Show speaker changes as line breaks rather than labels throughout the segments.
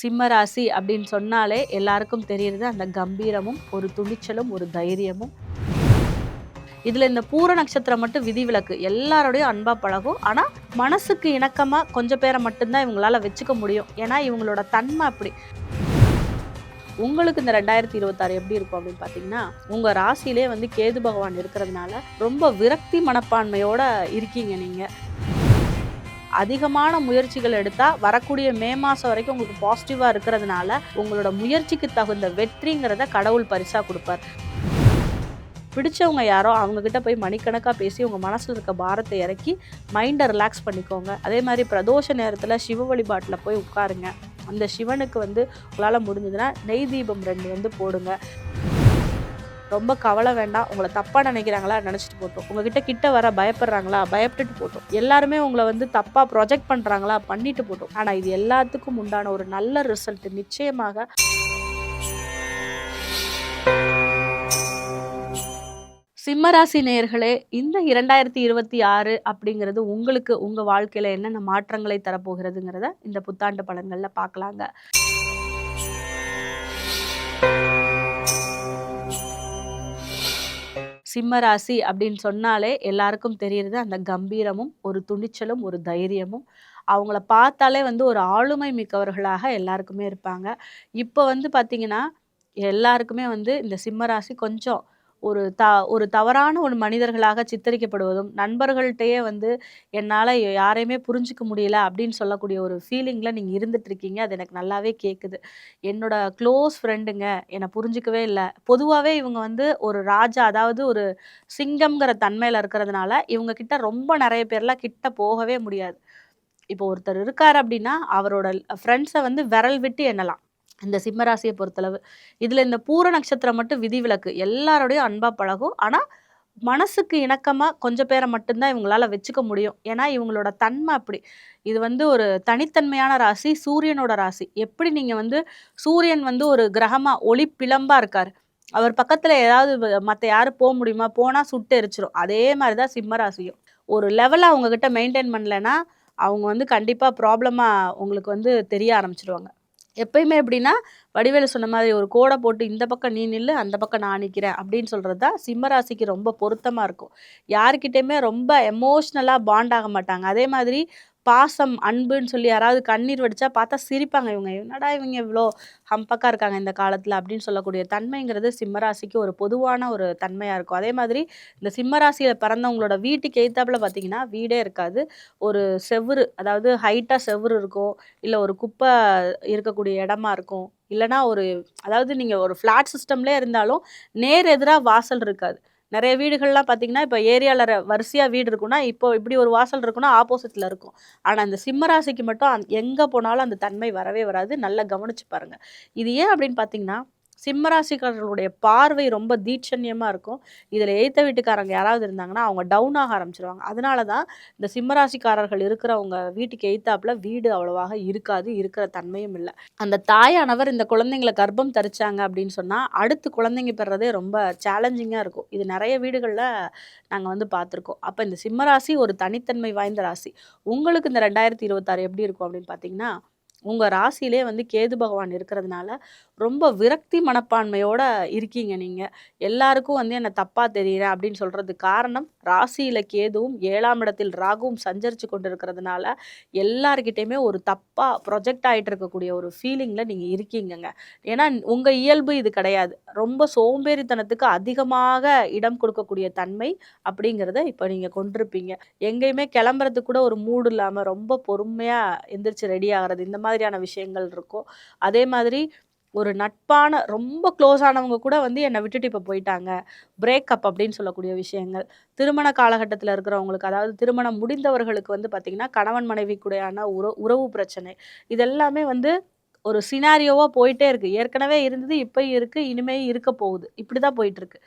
சிம்ம ராசி அப்படின்னு சொன்னாலே எல்லாருக்கும் தெரியுறது அந்த கம்பீரமும் ஒரு துணிச்சலும் ஒரு தைரியமும். இதில் இந்த பூர நட்சத்திரம் மட்டும் விதிவிலக்கு. எல்லாரோடையும் அன்பாக பழகும். ஆனால் மனசுக்கு இணக்கமாக கொஞ்சம் பேரை மட்டும்தான் இவங்களால வச்சுக்க முடியும். ஏன்னா இவங்களோட தன்மை அப்படி. உங்களுக்கு இந்த ரெண்டாயிரத்தி இருபத்தாறு எப்படி இருக்கும் அப்படின்னு பார்த்தீங்கன்னா உங்கள் ராசியிலே வந்து கேது பகவான் இருக்கிறதுனால ரொம்ப விரக்தி மனப்பான்மையோட இருக்கீங்க நீங்கள் அதிகமான முயற்சிகள் எடுத்தால் வரக்கூடிய மே மாதம் வரைக்கும் உங்களுக்கு பாசிட்டிவாக இருக்கிறதுனால உங்களோட முயற்சிக்கு தகுந்த வெற்றிங்கிறத கடவுள் பரிசாக கொடுப்பார். பிடிச்சவங்க யாரோ அவங்கக்கிட்ட போய் மணிக்கணக்காக பேசி உங்கள் மனசில் இருக்க பாரத்தை இறக்கி மைண்டை ரிலாக்ஸ் பண்ணிக்கோங்க. அதே மாதிரி பிரதோஷ நேரத்தில் சிவ வழிபாட்டில் போய் உட்காருங்க. அந்த சிவனுக்கு வந்து உங்களால் முடிஞ்சதுன்னா நெய் தீபம் ரெண்டு வந்து போடுங்க. ரொம்ப கவலை வேண்டாம். உங்களை தப்பாக நினைக்கிறாங்களா நினச்சிட்டு போட்டோம். உங்ககிட்ட கிட்ட வர பயப்படுறாங்களா பயப்பட்டுட்டு போட்டோம். எல்லாருமே உங்களை வந்து தப்பாக ப்ரொஜெக்ட் பண்ணுறாங்களா பண்ணிட்டு போட்டோம். ஆனால் இது எல்லாத்துக்கும் உண்டான ஒரு நல்ல ரிசல்ட் நிச்சயமாக. சிம்மராசி நேயர்களே இந்த இரண்டாயிரத்தி இருபத்தி ஆறு அப்படிங்கிறது உங்களுக்கு உங்கள் வாழ்க்கையில் என்னென்ன மாற்றங்களை தரப்போகிறதுங்கிறத இந்த புத்தாண்டு பலன்களில் பார்க்கலாங்க. சிம்மராசி அப்படின்னு சொன்னாலே எல்லாருக்கும் தெரிகிறது அந்த கம்பீரமும் ஒரு துணிச்சலும் ஒரு தைரியமும். அவங்கள பார்த்தாலே வந்து ஒரு ஆளுமை மிக்கவர்களாக எல்லாருக்குமே இருப்பாங்க. இப்போ வந்து பார்த்தீங்கன்னா எல்லாருக்குமே வந்து இந்த சிம்மராசி கொஞ்சம் ஒரு த ஒரு தவறான ஒரு மனிதர்களாக சித்தரிக்கப்படுவதும் நண்பர்கள்ட்டையே வந்து என்னால் யாரையுமே புரிஞ்சுக்க முடியல அப்படின்னு சொல்லக்கூடிய ஒரு ஃபீலிங்கில் நீங்கள் இருந்துகிட்ருக்கீங்க அது எனக்கு நல்லாவே கேட்குது என்னோட க்ளோஸ் ஃப்ரெண்டுங்க என்னை புரிஞ்சுக்கவே இல்லை. பொதுவாகவே இவங்க வந்து ஒரு ராஜா அதாவது ஒரு சிங்கம்ங்கிற தன்மையில் இருக்கிறதுனால இவங்க கிட்ட ரொம்ப நிறைய பேர்லாம் கிட்ட போகவே முடியாது. இப்போ ஒருத்தர் இருக்கார் அப்படின்னா அவரோட ஃப்ரெண்ட்ஸை வந்து விரல் விட்டு எண்ணலாம். இந்த சிம்மராசியை பொறுத்தளவு. இதில் இந்த பூர நட்சத்திரம் மட்டும் விதிவிலக்கு எல்லாரோடையும் அன்பாக பழகும். ஆனால் மனசுக்கு இணக்கமாக கொஞ்சம் பேரை மட்டும்தான் இவங்களால வச்சுக்க முடியும். ஏன்னா இவங்களோட தன்மை அப்படி. இது வந்து ஒரு தனித்தன்மையான ராசி சூரியனோட ராசி. எப்படி நீங்கள் வந்து சூரியன் வந்து ஒரு கிரகமாக ஒளி பிளம்பாக இருக்கார். அவர் பக்கத்தில் ஏதாவது மற்ற யாரும் போக முடியுமா? போனால் சுட்டு எரிச்சிரும். அதே மாதிரி தான் சிம்மராசியும் ஒரு லெவலில் அவங்கக்கிட்ட மெயின்டைன் பண்ணலைன்னா அவங்க வந்து கண்டிப்பாக ப்ராப்ளமாக உங்களுக்கு வந்து தெரிய ஆரம்பிச்சிருவாங்க. எப்பயுமே எப்படின்னா வடிவேலு சொன்ன மாதிரி ஒரு கோடை போட்டு இந்த பக்கம் நீ நில்லு அந்த பக்கம் நான் நிற்கிறேன் அப்படின்னு சொல்கிறது தான் சிம்மராசிக்கு ரொம்ப பொருத்தமாக இருக்கும். யாருக்கிட்டேயுமே ரொம்ப எமோஷ்னலாக பாண்ட் ஆக மாட்டாங்க. அதே மாதிரி பாசம் அன்புன்னு சொல்லி யாராவது கண்ணீர் வடிச்சா பார்த்தா சிரிப்பாங்க. இவங்க என்னடா இவங்க இவ்வளோ ஹம்பக்காக இருக்காங்க இந்த காலத்தில் அப்படின்னு சொல்லக்கூடிய தன்மைங்கிறது சிம்மராசிக்கு ஒரு பொதுவான ஒரு தன்மையாக இருக்கும். அதே மாதிரி இந்த சிம்மராசியில் பிறந்தவங்களோட வீட்டுக்கு எய்த்தாப்பில் பார்த்தீங்கன்னா வீடே இருக்காது. ஒரு செவுரு அதாவது ஹைட்டாக செவுரு இருக்கும். இல்லை ஒரு குப்பை இருக்கக்கூடிய இடமா இருக்கும். இல்லைனா ஒரு அதாவது நீங்கள் ஒரு ஃப்ளாட் சிஸ்டம்லேயே இருந்தாலும் நேர் எதிராக வாசல் இருக்காது. நிறைய வீடுகள்லாம் பார்த்தீங்கன்னா இப்போ ஏரியாவில் வரிசையாக வீடு இருக்குன்னா இப்போ இப்படி ஒரு வாசல் இருக்குன்னா ஆப்போசிட்டில் இருக்கும். ஆனால் அந்த சிம்மராசிக்கு மட்டும் அந் எங்கே போனாலும் அந்த தன்மை வரவே வராது. நல்லா கவனிச்சு பாருங்கள் இது ஏன் அப்படின்னு பார்த்தீங்கன்னா சிம்மராசிக்காரர்களுடைய பார்வை ரொம்ப தீட்சண்யமாக இருக்கும். இதில் எய்த்த வீட்டுக்காரங்க யாராவது இருந்தாங்கன்னா அவங்க டவுன் ஆக ஆரம்பிச்சிருவாங்க. அதனால தான் இந்த சிம்மராசிக்காரர்கள் இருக்கிறவங்க வீட்டுக்கு எய்த்தாப்புல வீடு அவ்வளோவாக இருக்காது இருக்கிற தன்மையும் இல்லை. அந்த தாயானவர் இந்த குழந்தைங்களை கர்ப்பம் தரிச்சாங்க அப்படின்னு சொன்னால் அடுத்து குழந்தைங்க பெறதே ரொம்ப சேலஞ்சிங்காக இருக்கும். இது நிறைய வீடுகளில் நாங்கள் வந்து பார்த்துருக்கோம். அப்போ இந்த சிம்மராசி ஒரு தனித்தன்மை வாய்ந்த ராசி. உங்களுக்கு இந்த ரெண்டாயிரத்தி இருபத்தாறு எப்படி இருக்கும் அப்படின்னு பார்த்தீங்கன்னா உங்கள் ராசியிலே வந்து கேது பகவான் இருக்கிறதுனால ரொம்ப விரக்தி மனப்பான்மையோடு இருக்கீங்க நீங்கள் எல்லாருக்கும் வந்து என்னை தப்பாக தெரியுறேன் அப்படின்னு சொல்கிறது காரணம் ராசியில் கேதுவும் ஏழாம் இடத்தில் ராகுவும் சஞ்சரித்து கொண்டு இருக்கிறதுனால எல்லாருக்கிட்டேயுமே ஒரு தப்பாக ப்ரொஜெக்ட் ஆகிட்டு இருக்கக்கூடிய ஒரு ஃபீலிங்கில் நீங்கள் இருக்கீங்கங்க. ஏன்னா உங்கள் இயல்பு இது கிடையாது. ரொம்ப சோம்பேறித்தனத்துக்கு அதிகமாக இடம் கொடுக்கக்கூடிய தன்மை அப்படிங்கிறத இப்போ நீங்கள் கொண்டிருப்பீங்க. எங்கேயுமே கிளம்புறதுக்கு கூட ஒரு மூடு இல்லாமல் ரொம்ப பொறுமையாக எந்திரிச்சு ரெடி ஆகிறது இந்த மாதிரியான விஷயங்கள் இருக்கும். அதே மாதிரி ஒரு நட்பான ரொம்ப க்ளோஸ் ஆனவங்க கூட வந்து என்னை விட்டுட்டு இப்போ போயிட்டாங்க. பிரேக்கப் அப்படின்னு சொல்லக்கூடிய விஷயங்கள். திருமண காலகட்டத்தில் இருக்கிறவங்களுக்கு அதாவது திருமணம் முடிந்தவர்களுக்கு வந்து பார்த்திங்கன்னா கணவன் மனைவி கூடையான உறவு உறவு பிரச்சனை. இதெல்லாமே வந்து ஒரு சினாரியோவாக போயிட்டே இருக்குது ஏற்கனவே இருந்தது இப்போ இருக்குது இனிமேல் இருக்க போகுது. இப்படி தான் போயிட்டுருக்கு.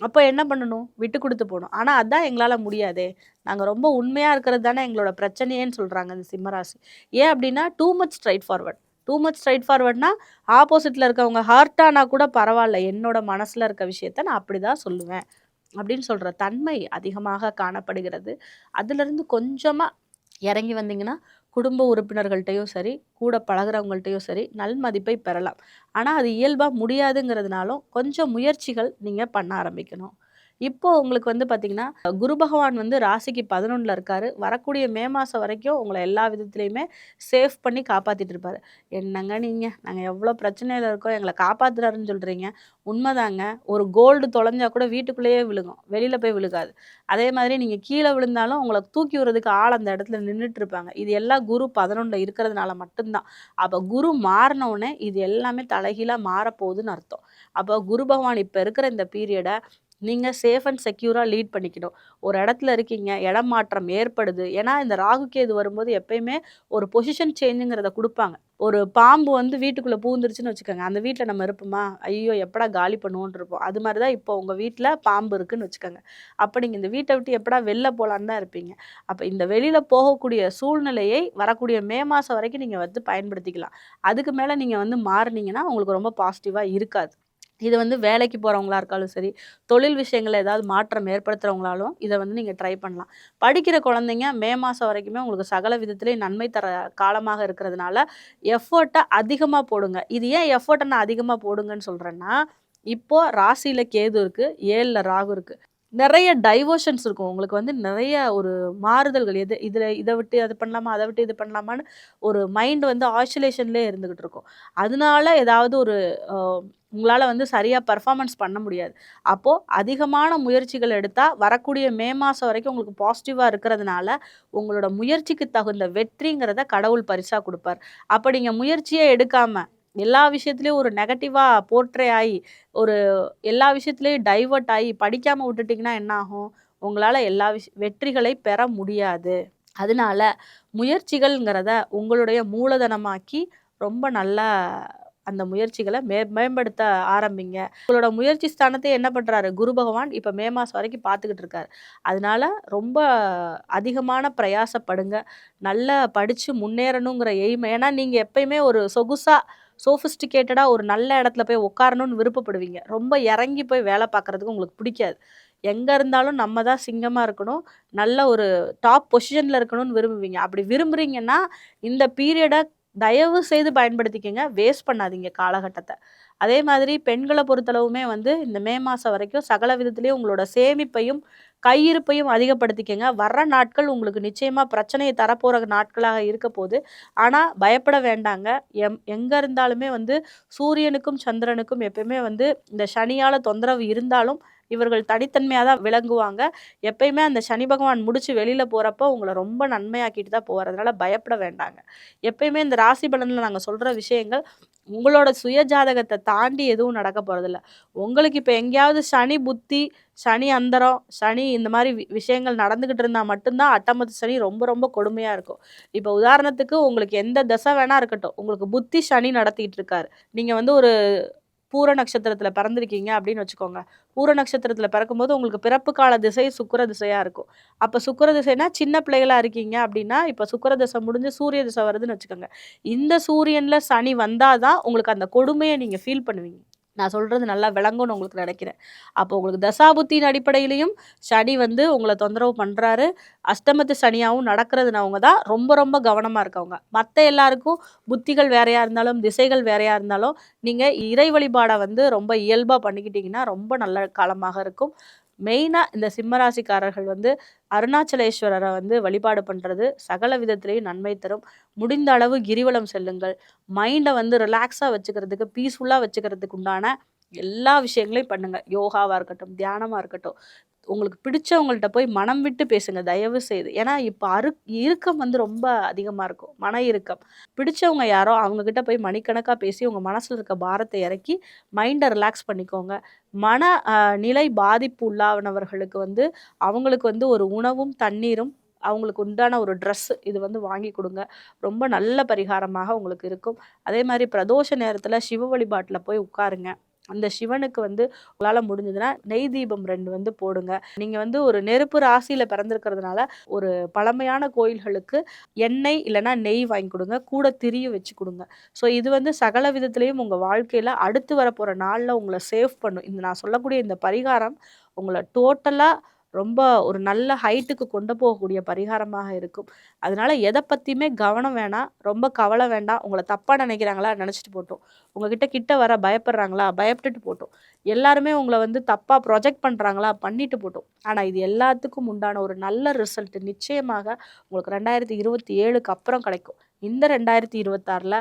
அப்போ என்ன பண்ணணும்? விட்டு கொடுத்து போகணும். ஆனால் அதான் எங்களால் முடியாதே. நாங்கள் ரொம்ப உண்மையாக இருக்கிறது தானே எங்களோட பிரச்சனையேன்னு சொல்கிறாங்க இந்த சிம்மராசி ஏன் அப்படின்னா too much straightforward too much straight ஃபார்வர்ட்னா ஆப்போசிட்டில் இருக்கவங்க ஹார்ட்டானா கூட பரவாயில்ல என்னோட மனசில் இருக்க விஷயத்த நான் அப்படி தான் சொல்லுவேன் அப்படின்னு சொல்கிற தன்மை அதிகமாக காணப்படுகிறது அதுலேருந்து கொஞ்சமாக இறங்கி வந்தீங்கன்னா குடும்ப உறுப்பினர்கள்ட்டையும் சரி, கூட பழகிறவங்கள்ட்டையும் சரி, நல்மதிப்பை பெறலாம். ஆனால் அது இயல்பாக முடியாதுங்கிறதுனாலும், கொஞ்சம் முயற்சிகள் நீங்கள் பண்ண ஆரம்பிக்கணும். இப்போ உங்களுக்கு வந்து பார்த்தீங்கன்னா, குரு பகவான் வந்து ராசிக்கு 11ல இருக்காரு. வரக்கூடிய மே மாதம் வரைக்கும் உங்களை எல்லா விதத்துலையுமே சேஃப் பண்ணி காப்பாற்றிட்டு இருப்பார் "என்னங்க நீங்கள் நாங்கள் எவ்வளோ பிரச்சனையில் இருக்கோம், எங்களை காப்பாற்றுறாருன்னு சொல்கிறீங்க உண்மைதாங்க ஒரு கோல்டு தொலைஞ்சா கூட வீட்டுக்குள்ளேயே விழுகும். வெளியில் போய் விழுகாது. அதே மாதிரி நீங்கள் கீழே விழுந்தாலும் உங்களை தூக்கி விடுறதுக்கு ஆள் அந்த இடத்துல நின்றுட்டு இருப்பாங்க. இது எல்லாம் குரு 11ல இருக்கிறதுனால மட்டும்தான் அப்போ குரு மாறினவுடனே இது எல்லாமே தலைகீழாக மாறப்போகுதுன்னு அர்த்தம். அப்போ குரு பகவான் இப்போ இருக்கிற இந்த பீரியடை நீங்கள் சேஃப் அண்ட் செக்யூராக லீட் பண்ணிக்கணும். ஒரு இடத்துல இருக்கீங்க, இடம் மாற்றம் ஏற்படுது. ஏன்னா, இந்த ராகு, கேது வரும்போது எப்பயுமே ஒரு பொசிஷன் சேஞ்சுங்கிறத கொடுப்பாங்க ஒரு பாம்பு வந்து வீட்டுக்குள்ளே பூந்துருச்சுன்னு வச்சுக்கோங்க. அந்த வீட்டில் நம்ம இருப்போமா? ஐயோ! எப்படா காலி பண்ணுவோம்ன்னு இருப்போம். அது மாதிரி தான் இப்போ உங்கள் வீட்டில் பாம்பு இருக்குன்னு வச்சுக்கோங்க. அப்போ நீங்கள் இந்த வீட்டை விட்டு எப்படா வெளில போகலான்னு தான் இருப்பீங்க. அப்போ இந்த வெளியில் போகக்கூடிய சூழ்நிலையை வரக்கூடிய மே மாதம் வரைக்கும் நீங்கள் வந்து பயன்படுத்திக்கலாம். அதுக்கு மேலே நீங்கள் வந்து மாறுனீங்கன்னா, உங்களுக்கு ரொம்ப பாசிட்டிவாக இருக்காது. இது வந்து வேலைக்கு போகிறவங்களா இருக்காலும் சரி, தொழில் விஷயங்களில் ஏதாவது மாற்றம் ஏற்படுத்துறவங்களாலும் இதை வந்து நீங்கள் ட்ரை பண்ணலாம். படிக்கிற குழந்தைங்க மே மாதம் வரைக்குமே உங்களுக்கு சகல விதத்துலேயும் நன்மை தர காலமாக இருக்கிறதுனால, எஃபர்ட்டை அதிகமாக போடுங்க. இது ஏன் எஃபர்ட்டை நான் அதிகமாக போடுங்கன்னு சொல்கிறேன்னா இப்போது ராசியில் கேது இருக்கு, 7ல ராகு இருக்கு. நிறைய டைவர்ஷன்ஸ் இருக்கும். உங்களுக்கு வந்து நிறைய ஒரு மாறுதல்கள் எது இதில் இதை விட்டு அது பண்ணலாமா? அதை விட்டு இது பண்ணலாமான்னு ஒரு மைண்ட் வந்து ஆசிலேஷன்லயே இருந்துக்கிட்டு இருக்கும். அதனால ஏதாவது ஒரு உங்களால் வந்து சரியாக பெர்ஃபார்மன்ஸ் பண்ண முடியாது. அப்போது அதிகமான முயற்சிகள் எடுத்தால் வரக்கூடிய மே மாதம் வரைக்கும் உங்களுக்கு பாசிட்டிவாக இருக்கிறதுனால, உங்களோட முயற்சிக்கு தகுந்த வெற்றிங்கிறத கடவுள் பரிசாக கொடுப்பார் அப்ப நீங்க முயற்சியே எடுக்காமல் எல்லா விஷயத்துலேயும் ஒரு நெகட்டிவாக போர்ட்ரே ஆகி ஒரு எல்லா விஷயத்துலேயும் டைவர்ட் ஆகி படிக்காமல் விட்டுட்டீங்கன்னா என்ன ஆகும்? உங்களால் எல்லா விஷ வெற்றிகளை பெற முடியாது. அதனால முயற்சிகள்ங்கிறத உங்களுடைய மூலதனமாக்கி, ரொம்ப நல்லா அந்த முயற்சிகளை மே மேம்படுத்த ஆரம்பிங்க. உங்களோட முயற்சி ஸ்தானத்தை என்ன பண்ணுறாரு குரு பகவான் இப்போ மே மாதம் வரைக்கும் பார்த்துக்கிட்டு இருக்காரு. அதனால ரொம்ப அதிகமான பிரயாசப்படுங்க. நல்லா படித்து முன்னேறணுங்கிற எய்மை ஏன்னா நீங்கள் எப்பயுமே ஒரு சொகுசாக சோஃபிஸ்டிகேட்டடாக ஒரு நல்ல இடத்துல போய் உட்காரணும்னு விருப்பப்படுவீங்க. ரொம்ப இறங்கி போய் வேலை பார்க்கறதுக்கு உங்களுக்கு பிடிக்காது. எங்கே இருந்தாலும் நம்ம தான் சிங்கமாக இருக்கணும். நல்ல ஒரு டாப் பொசிஷனில் இருக்கணும்னு விரும்புவீங்க. அப்படி விரும்புகிறீங்கன்னா இந்த பீரியடை தயவு செய்து பயன்படுத்திக்கங்க. வேஸ்ட் பண்ணாதீங்க காலகட்டத்தை அதே மாதிரி பெண்களை பொறுத்தளவுமே வந்து இந்த மே மாதம் வரைக்கும் சகல விதத்துலேயும் உங்களோட சேமிப்பையும், கையிருப்பையும் அதிகப்படுத்திக்கங்க. வர்ற நாட்கள் உங்களுக்கு நிச்சயமாக பிரச்சனையை தரப்போகிற நாட்களாக இருக்கப்போது. ஆனால் பயப்பட வேண்டாங்க. எம் எங்கே இருந்தாலுமே வந்து சூரியனுக்கும், சந்திரனுக்கும் எப்பயுமே வந்து இந்த சனியால் தொந்தரவு இருந்தாலும், இவர்கள் தனித்தன்மையாக தான் விளங்குவாங்க. எப்பயுமே அந்த சனி பகவான் முடிச்சு வெளியில் போகிறப்போ உங்களை ரொம்ப நன்மையாக்கிட்டு தான் போகிறதுனால பயப்பட வேண்டாங்க. எப்பயுமே இந்த ராசி பலனில் நாங்கள் சொல்கிற விஷயங்கள், உங்களோட சுயஜாதகத்தை தாண்டி எதுவும் நடக்க போகிறதில்ல உங்களுக்கு இப்போ எங்கேயாவது சனி புத்தி, சனி அந்தரம், சனி இந்த மாதிரி வி விஷயங்கள் நடந்துக்கிட்டு இருந்தால் மட்டும்தான் அட்டமத்து சனி ரொம்ப ரொம்ப கொடுமையாக இருக்கும். இப்போ உதாரணத்துக்கு உங்களுக்கு எந்த தசை வேணா இருக்கட்டும். உங்களுக்கு புத்தி சனி நடத்திட்டு இருக்காரு. நீங்கள் வந்து ஒரு பூர நட்சத்திரத்தில் பிறந்திருக்கீங்க அப்படின்னு வச்சுக்கோங்க. பூர நட்சத்திரத்தில் பிறக்கும்போது உங்களுக்கு பிறப்பு கால திசை சுக்கிர திசையாக இருக்கும். அப்போ சுக்கிர திசைனா சின்ன பிள்ளைகளாக இருக்கீங்க அப்படின்னா, இப்போ சுக்கிர திசை முடிஞ்சு சூரிய திசை வருதுன்னு வச்சுக்கோங்க. இந்த சூரியனில் சனி வந்தால் தான் உங்களுக்கு அந்த கொடுமையை நீங்கள் ஃபீல் பண்ணுவீங்க. நான் சொல்கிறது நல்லா விளங்கும்னு உங்களுக்கு நினைக்கிறேன். அப்போ உங்களுக்கு தசாபுத்தியின் அடிப்படையிலையும் சனி வந்து உங்களை தொந்தரவு பண்ணுறாரு அஷ்டமத்து சனியாகவும் நடக்கிறதுனவங்க தான் ரொம்ப ரொம்ப கவனமாக இருக்கவங்க. மற்ற எல்லாருக்கும் புத்திகள் வேறையாக இருந்தாலும், திசைகள் வேறையாக இருந்தாலும், நீங்கள் இறை வழிபாடை வந்து ரொம்ப இயல்பாக பண்ணிக்கிட்டிங்கன்னா ரொம்ப நல்ல காலமாக இருக்கும். மெயினாக இந்த சிம்மராசிக்காரர்கள் வந்து அருணாச்சலேஸ்வரரை வந்து வழிபாடு பண்ணுறது சகல விதத்திலையும் நன்மை தரும். முடிந்த அளவு கிரிவலம் செல்லுங்கள். மைண்டை வந்து ரிலாக்ஸாக வச்சுக்கிறதுக்கு, பீஸ்ஃபுல்லாக வச்சுக்கிறதுக்கு உண்டான எல்லா விஷயங்களையும் பண்ணுங்கள் யோகாவாக இருக்கட்டும், தியானமாக இருக்கட்டும். உங்களுக்கு பிடிச்சவங்கள்ட்ட போய் மனம் விட்டு பேசுங்க தயவு செய்து. ஏன்னா இப்போ அரு இறுக்கம் வந்து ரொம்ப அதிகமாக இருக்கும். மன இறுக்கம். பிடிச்சவங்க யாரோ அவங்கக்கிட்ட போய் மணிக்கணக்காக பேசி உங்கள் மனசில் இருக்க பாரத்தை இறக்கி மைண்டை ரிலாக்ஸ் பண்ணிக்கோங்க. மன நிலை பாதிப்பு உள்ளானவர்களுக்கு வந்து அவங்களுக்கு வந்து ஒரு உணவும், தண்ணீரும் அவங்களுக்கு உண்டான ஒரு ட்ரெஸ் இது வந்து வாங்கி கொடுங்க ரொம்ப நல்ல பரிகாரமாக உங்களுக்கு இருக்கும். அதே மாதிரி பிரதோஷ நேரத்தில் சிவ வழிபாட்டில் போய் உட்காருங்க. அந்த சிவனுக்கு வந்து உங்களால் முடிஞ்சதுன்னா, நெய் தீபம் ரெண்டு வந்து போடுங்க. நீங்கள் வந்து ஒரு நெருப்பு ராசியில் பிறந்திருக்கிறதுனால, ஒரு பழமையான கோயில்களுக்கு எண்ணெய் இல்லைன்னா நெய் வாங்கி கொடுங்க கூட திரியும் வச்சு கொடுங்க ஸோ இது வந்து சகல விதத்துலேயும் உங்கள் வாழ்க்கையில் அடுத்து வரப்போகிற நாளில் உங்களை சேவ் பண்ணும். இந்த நான் சொல்லக்கூடிய இந்த பரிகாரம் உங்களை டோட்டலாக ரொம்ப ஒரு நல்ல ஹைட்டுக்கு கொண்டு போகக்கூடிய பரிகாரமாக இருக்கும். அதனால எதை பற்றியுமே கவனம் வேணாம். ரொம்ப கவலை வேண்டாம். உங்களை தப்பாக நினைக்கிறாங்களா? நினச்சிட்டு போட்டோம். உங்ககிட்ட கிட்ட வர பயப்படுறாங்களா? பயப்பட்டுட்டு போட்டோம். எல்லாருமே உங்களை வந்து தப்பாக ப்ரொஜெக்ட் பண்ணுறாங்களா பண்ணிட்டு போட்டோம். ஆனால் இது எல்லாத்துக்கும் உண்டான ஒரு நல்ல ரிசல்ட் நிச்சயமாக உங்களுக்கு ரெண்டாயிரத்தி இருபத்தி ஏழுக்கு அப்புறம் கிடைக்கும். இந்த ரெண்டாயிரத்தி இருபத்தாறில்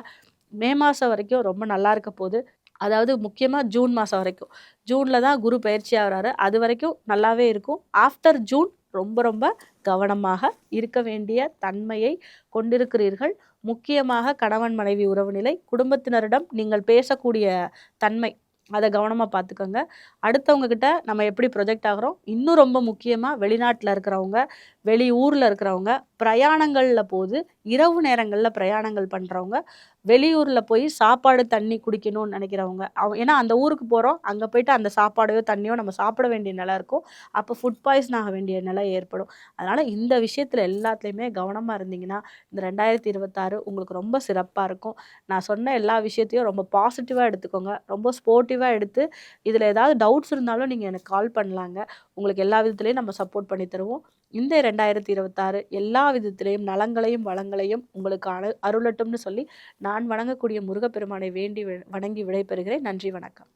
மே மாதம் வரைக்கும் ரொம்ப நல்லா இருக்க போகுது. அதாவது முக்கியமாக ஜூன் மாதம் வரைக்கும். ஜூனில் தான் குரு பயிற்சி ஆகிறாரு. அது வரைக்கும் நல்லாவே இருக்கும். ஆஃப்டர் ஜூன் ரொம்ப ரொம்ப கவனமாக இருக்க வேண்டிய தன்மையை கொண்டிருக்கிறீர்கள். முக்கியமாக கணவன் மனைவி உறவு நிலை குடும்பத்தினரிடம் நீங்கள் பேசக்கூடிய தன்மை. அதை கவனமாக பார்த்துக்கோங்க. அடுத்தவங்க கிட்ட நம்ம எப்படி ப்ரொஜெக்ட் ஆகிறோம்? இன்னும் ரொம்ப முக்கியமாக வெளிநாட்டில் இருக்கிறவங்க வெளி ஊரில் இருக்கிறவங்க பிரயாணங்களில் போது இரவு நேரங்களில் பிரயாணங்கள் பண்ணுறவங்க வெளியூரில் போய் சாப்பாடு தண்ணி குடிக்கணும்னு நினைக்கிறவங்க அவ ஏன்னா அந்த ஊருக்கு போகிறோம் அங்கே போயிட்டு அந்த சாப்பாடையோ தண்ணியோ நம்ம சாப்பிட வேண்டிய நிலை இருக்கும். அப்போ ஃபுட் பாய்சன் ஆக வேண்டிய நிலை ஏற்படும். அதனால் இந்த விஷயத்தில் எல்லாத்துலேயுமே கவனமாக இருந்தீங்கன்னா இந்த ரெண்டாயிரத்தி இருபத்தாறு உங்களுக்கு ரொம்ப சிறப்பாக இருக்கும். நான் சொன்ன எல்லா விஷயத்தையும் ரொம்ப பாசிட்டிவாக எடுத்துக்கோங்க. ரொம்ப ஸ்போர்ட்டிவாக எடுத்து இதில் ஏதாவது டவுட்ஸ் இருந்தாலும் நீங்கள் எனக்கு கால் பண்ணலாங்க. உங்களுக்கு எல்லா விதத்துலேயும் நம்ம சப்போர்ட் பண்ணி தருவோம். இந்த ரெண்டாயிரத்தி இருபத்தாறு எல்லா விதத்திலையும் நலங்களையும் வளங்களையும் உங்களுக்கு அணு அருளட்டும்னு சொல்லி நான் வணங்கக்கூடிய முருகப்பெருமானை வேண்டி வணங்கி விடைபெறுகிறேன். நன்றி வணக்கம்.